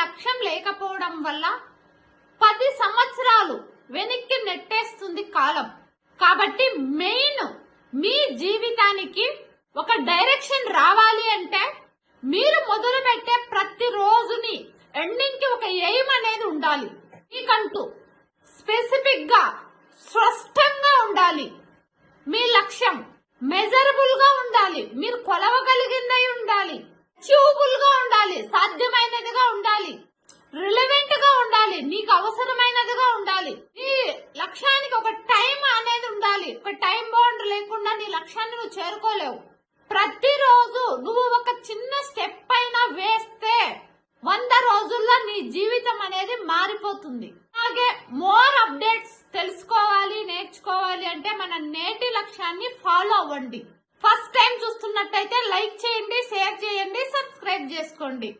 లక్ష్యం లేకపోవడం వల్ల పది సంవత్సరాలు వెనక్కి నెట్టేస్తుంది కాలం. కాబట్టి మెయిన్ మీ జీవితానికి ఒక డైరెక్షన్ రావాలి అంటే మీరు మొదలు పెట్టే ప్రతి రోజుని ఎండింగ్కి ఒక ఎయిమ్ అనేది ఉండాలి. మీకంటూ స్పెసిఫిక్గా స్పష్టంగా ఉండాలి. మీ లక్ష్యం మెజరబుల్గా ఉండాలి. మీరు కొల నీకు అవసరమైనదిగా ఉండాలి. నీ లక్ష్యానికి ఒక టైం అనేది ఉండాలి. ఒక టైం బౌండ్ లేకుండా నీ లక్ష్యాన్ని నువ్వు చేరుకోలేవు. ప్రతిరోజు నువ్వు ఒక చిన్న స్టెప్ అయినా వేస్తే వంద రోజుల్లో నీ జీవితం అనేది మారిపోతుంది. అలాగే మోర్ అప్డేట్స్ తెలుసుకోవాలి నేర్చుకోవాలి అంటే మన నేటి లక్ష్యాన్ని ఫాలో అవ్వండి. ఫస్ట్ టైం చూస్తున్నట్టయితే లైక్ చేయండి షేర్ చేయండి సబ్స్క్రైబ్ చేసుకోండి.